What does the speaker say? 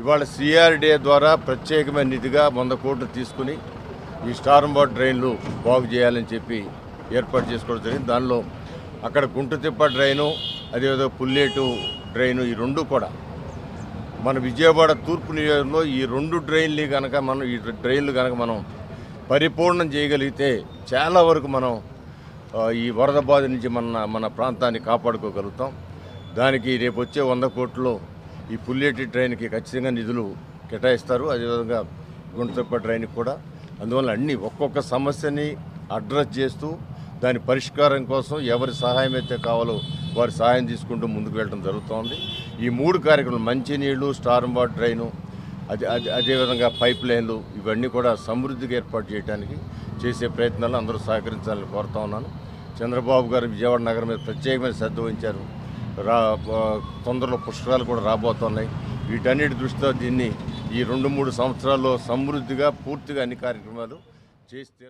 ఇవాళ సిఆర్డీఏ ద్వారా ప్రత్యేకమైన నిధిగా వంద కోట్లు తీసుకుని ఈ స్టారం వాటర్ డ్రైన్లు బాగు చేయాలని చెప్పి ఏర్పాటు చేసుకోవడం జరిగింది. దానిలో అక్కడ గుంటుతిప్ప డ్రైను అదేవిధంగా పుల్లేటు డ్రైను ఈ రెండు కూడా మన విజయవాడ తూర్పు నియోజకంలో ఈ రెండు డ్రైన్లు కనుక మనం ఈ డ్రైన్లు కనుక మనం పరిపూర్ణం చేయగలిగితే చాలా వరకు మనం ఈ వరద బాధ నుంచి మన మన ప్రాంతాన్ని కాపాడుకోగలుగుతాం. దానికి రేపు వచ్చే వంద కోట్లు ఈ పుల్లేటి ట్రైన్కి ఖచ్చితంగా నిధులు కేటాయిస్తారు. అదేవిధంగా గుంటతప్ప ట్రైన్కి కూడా. అందువల్ల అన్ని ఒక్కొక్క సమస్యని అడ్రస్ చేస్తూ దాని పరిష్కారం కోసం ఎవరి సహాయం అయితే కావాలో వారి సహాయం తీసుకుంటూ ముందుకు వెళ్ళడం జరుగుతోంది. ఈ మూడు కార్యక్రమాలు మంచినీళ్ళు స్టార్మ్ వాటర్ ట్రైను అదే అదే అదేవిధంగా పైప్ లైన్లు ఇవన్నీ కూడా సమృద్ధిగా ఏర్పాటు చేయడానికి చేసే ప్రయత్నాలు అందరూ సహకరించాలని కోరుతా ఉన్నాను. చంద్రబాబు గారు విజయవాడ నగరం మీద ప్రత్యేకమైన శ్రద్ధ వహించారు. రా తొందరలో పుష్కరాలు కూడా రాబోతున్నాయి. వీటన్నిటి దృష్టితో దీన్ని ఈ రెండు మూడు సంవత్సరాల్లో సమృద్ధిగా పూర్తిగా అన్ని కార్యక్రమాలు చేసి